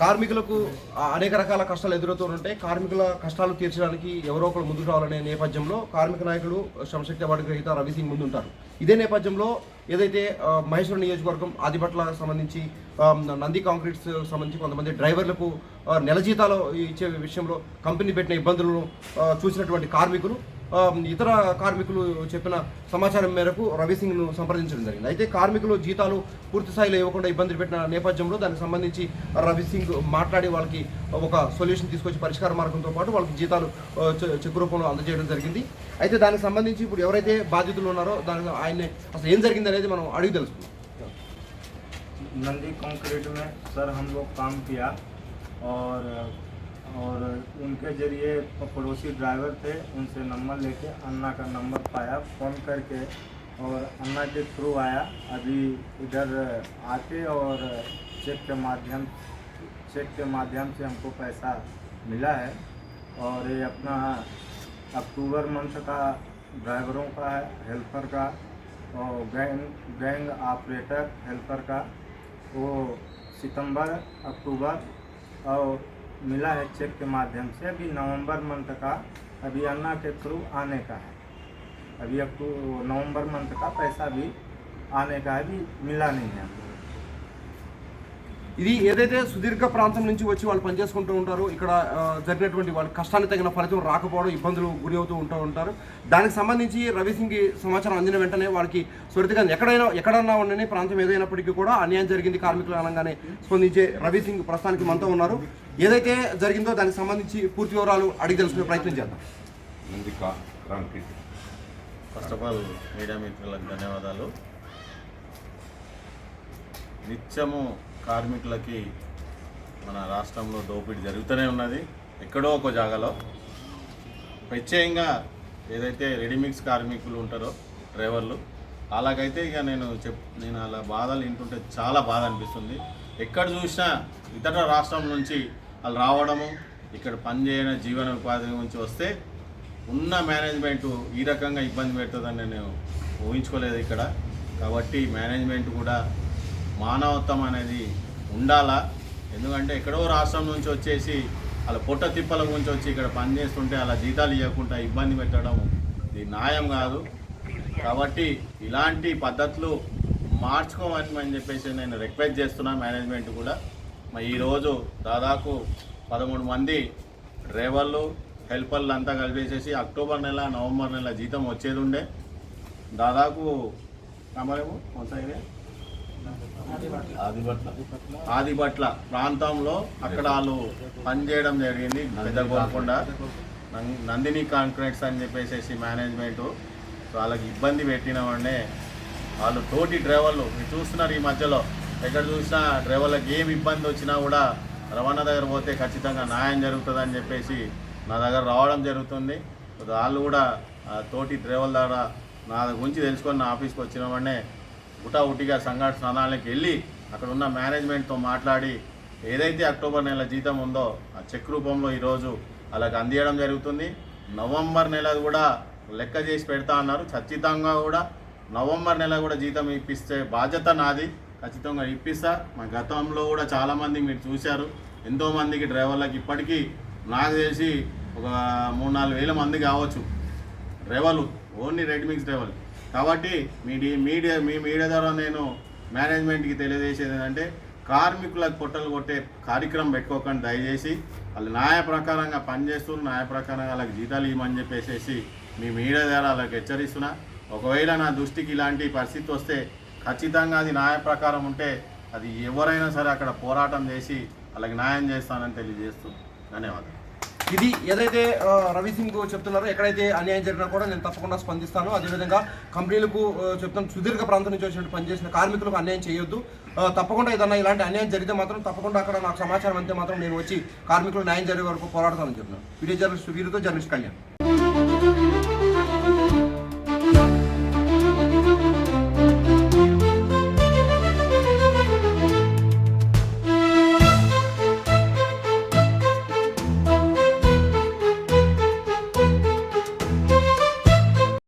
కార్మికులకు అనేక రకాల కష్టాలు ఎదురవుతూ ఉంటాయి. కార్మికుల కష్టాలు తీర్చడానికి ఎవరో ఒకరు ముందుకు రావాలనే నేపథ్యంలో కార్మిక నాయకుడు శ్రమశక్తి అవార్డు గ్రహీత రవి సింగ్ ముందుంటారు. ఇదే నేపథ్యంలో ఏదైతే మహేశ్వరం నియోజకవర్గం ఆదిపట్ల సంబంధించి నంది కాంక్రీట్స్ సంబంధించి కొంతమంది డ్రైవర్లకు నెల జీతాలు ఇచ్చే విషయంలో కంపెనీ పెట్టిన ఇబ్బందులను చూసినటువంటి కార్మికులు ఇతర కార్మికులు చెప్పిన సమాచారం మేరకు రవి సింగ్ను సంప్రదించడం జరిగింది అయితే కార్మికులు జీతాలు పూర్తి స్థాయిలో ఇవ్వకుండా ఇబ్బందులు పెట్టిన నేపథ్యంలో దానికి సంబంధించి రవి సింగ్ మాట్లాడి వాళ్ళకి ఒక సొల్యూషన్ తీసుకొచ్చి పరిష్కార మార్గంతో పాటు వాళ్ళకి జీతాలు ఆ, చె- చెక్ రూపంలో అందజేయడం జరిగింది అయితే దానికి సంబంధించి ఇప్పుడు ఎవరైతే బాధితులు ఉన్నారో దానికి ఆయన్ని అసలు ఏం జరిగింది అనేది మనం అడిగి తెలుసుకుందాం नंदी कंक्रीट में सर हम लोग काम किया और और उनके ज़रिए पड़ोसी ड्राइवर थे, उनसे नंबर लेके अन्ना का नंबर पाया, फ़ोन करके और अन्ना के थ्रू आया। अभी इधर आके और चेक के माध्यम, चेक के माध्यम से हमको पैसा मिला है। और ये अपना अक्टूबर मंथ का ड्राइवरों का है हेल्पर का और गैंग गैंग ऑपरेटर, हेल्पर का, वो सितंबर, अक्टूबर और मिला है चेक के माध्यम से अभी नवंबर मंथ का अभी अन्ना के थ्रू आने का है अभी अक्टूबर नवंबर मंथ का पैसा भी आने का है अभी मिला नहीं है हमको ఇది ఏదైతే సుదీర్ఘ ప్రాంతం నుంచి వచ్చి వాళ్ళు పనిచేసుకుంటూ ఉంటారు ఇక్కడ ఆ, జరిగినటువంటి వాళ్ళ కష్టానికి తగిన ఫలితం రాకపోవడం ఇబ్బందులు గురి అవుతూ ఉంటూ ఉంటారు దానికి సంబంధించి రవి సింగ్కి సమాచారం అందిన వెంటనే వాళ్ళకి త్వరితగా ఎక్కడైనా ఎక్కడన్నా ఉండని ప్రాంతం ఏదైనప్పటికీ కూడా అన్యాయం జరిగింది కార్మికులు అనగానే స్పందించే రవి సింగ్ ప్రస్తుతానికి మనతో ఉన్నారు ఏదైతే జరిగిందో దానికి సంబంధించి పూర్తి వివరాలు అడిగి తెలుసుకునే ప్రయత్నం చేద్దాం. ఫస్ట్ ఆఫ్ ఆల్ మీడియా మిత్రులకు ధన్యవాదాలు. నిత్యము కార్మికులకి మన రాష్ట్రంలో దోపిడీ జరుగుతూనే ఉన్నది ఎక్కడో ఒక జాగాలో. ప్రత్యేకంగా ఏదైతే రెడీమిక్స్ కార్మికులు ఉంటారో డ్రైవర్లు అలాగైతే ఇక నేను చెప్ నేను అలా బాధలు వింటుంటే చాలా బాధ అనిపిస్తుంది. ఎక్కడ చూసినా ఇతర రాష్ట్రం నుంచి వాళ్ళు రావడము ఇక్కడ పనిచేయని జీవన ఉపాధి గురించి వస్తే ఉన్న మేనేజ్మెంట్ ఈ రకంగా ఇబ్బంది పెడుతుందని నేను ఊహించుకోలేదు ఇక్కడ. కాబట్టి మేనేజ్మెంట్ కూడా మానవత్వం అనేది ఉండాలా? ఎందుకంటే ఎక్కడో రాష్ట్రం నుంచి వచ్చేసి అలా పొట్ట తిప్పల గురించి వచ్చి ఇక్కడ పనిచేస్తుంటే అలా జీతాలు ఇవ్వకుండా ఇబ్బంది పెట్టడం ఇది న్యాయం కాదు. కాబట్టి ఇలాంటి పద్ధతులు మార్చుకోమని అని చెప్పేసి నేను రిక్వెస్ట్ చేస్తున్నా మేనేజ్మెంట్ కూడా. మరి ఈరోజు దాదాపు పదమూడు మంది డ్రైవర్లు హెల్పర్లు అంతా కలిపేసేసి అక్టోబర్ నెల నవంబర్ నెల జీతం వచ్చేది ఉండే దాదాపు కొనసాగితే ఆదిపట్ల ఆదిపట్ల ప్రాంతంలో అక్కడ వాళ్ళు పనిచేయడం జరిగింది పెద్ద నం- నందిని కాంక్రీట్స్ అని చెప్పేసి మేనేజ్మెంట్. వాళ్ళకి ఇబ్బంది పెట్టినామంటే వాళ్ళు తోటి డ్రైవర్లు. మీరు చూస్తున్నారు ఈ మధ్యలో. ఎక్కడ చూసినా డ్రైవర్లకు ఏమి ఇబ్బంది వచ్చినా కూడా రవాణా దగ్గర పోతే ఖచ్చితంగా న్యాయం జరుగుతుంది అని చెప్పేసి నా దగ్గర రావడం జరుగుతుంది. వాళ్ళు కూడా తోటి డ్రైవర్ల దగ్గర నా గురించి తెలుసుకొని నా ఆఫీస్కి వచ్చిన వెంటనే ఉటిగా సంఘాట స్థానాలకు వెళ్ళి అక్కడ ఉన్న మేనేజ్మెంట్తో మాట్లాడి ఏదైతే అక్టోబర్ నెల జీతం ఉందో ఆ చెక్ రూపంలో ఈరోజు అలాగ అందియడం జరుగుతుంది. నవంబర్ నెల కూడా లెక్క చేసి పెడతా అన్నారు. ఖచ్చితంగా కూడా నవంబర్ నెల కూడా జీతం ఇప్పిస్తే బాధ్యత నాది. ఖచ్చితంగా ఇప్పిస్తా. మా గతంలో కూడా చాలామంది మీరు చూశారు. ఎంతోమందికి డ్రైవర్లకు ఇప్పటికీ నాకు తెలిసి ఒక మూడు నాలుగు వేల మంది కావచ్చు. డ్రైవర్లు ఓన్లీ రెడ్ మిక్స్ డ్రైవర్లు. కాబట్టి మీ మీడియా మీ మీడియా ద్వారా నేను మేనేజ్మెంట్కి తెలియజేసేది ఏంటంటే కార్మికులకు పొట్టలు కొట్టే కార్యక్రమం పెట్టుకోకండి దయచేసి. వాళ్ళు న్యాయ ప్రకారంగా పనిచేస్తూ న్యాయ ప్రకారంగా వాళ్ళకి జీతాలు ఇవ్వమని చెప్పేసేసి మీ మీడియా ద్వారా వాళ్ళకి హెచ్చరిస్తున్నా. ఒకవేళ నా దృష్టికి ఇలాంటి పరిస్థితి వస్తే ఖచ్చితంగా అది న్యాయ ప్రకారం ఉంటే అది ఎవరైనా సరే అక్కడ పోరాటం చేసి వాళ్ళకి న్యాయం చేస్తానని తెలియజేస్తూ ధన్యవాదాలు. ఇది ఏదైతే రవి సింగ్ చెప్తున్నారో ఎక్కడైతే అన్యాయం జరిగినా కూడా నేను తప్పకుండా స్పందిస్తాను. అదేవిధంగా కంపెనీలకు చెప్తాను సుదీర్ఘ ప్రాంతం నుంచి వచ్చినట్టు పనిచేసిన కార్మికులకు అన్యాయం చేయొద్దు. తప్పకుండా ఏదన్నా ఇలాంటి అన్యాయం జరిగితే మాత్రం తప్పకుండా అక్కడ నాకు సమాచారం అంతే మాత్రం నేను వచ్చి కార్మికులు న్యాయం జరిగే వరకు పోరాడతానని చెప్తున్నాను. వీడియో జర్నలిస్ట్ వీరితో జర్నలిస్ట్ కళ్యాణ్.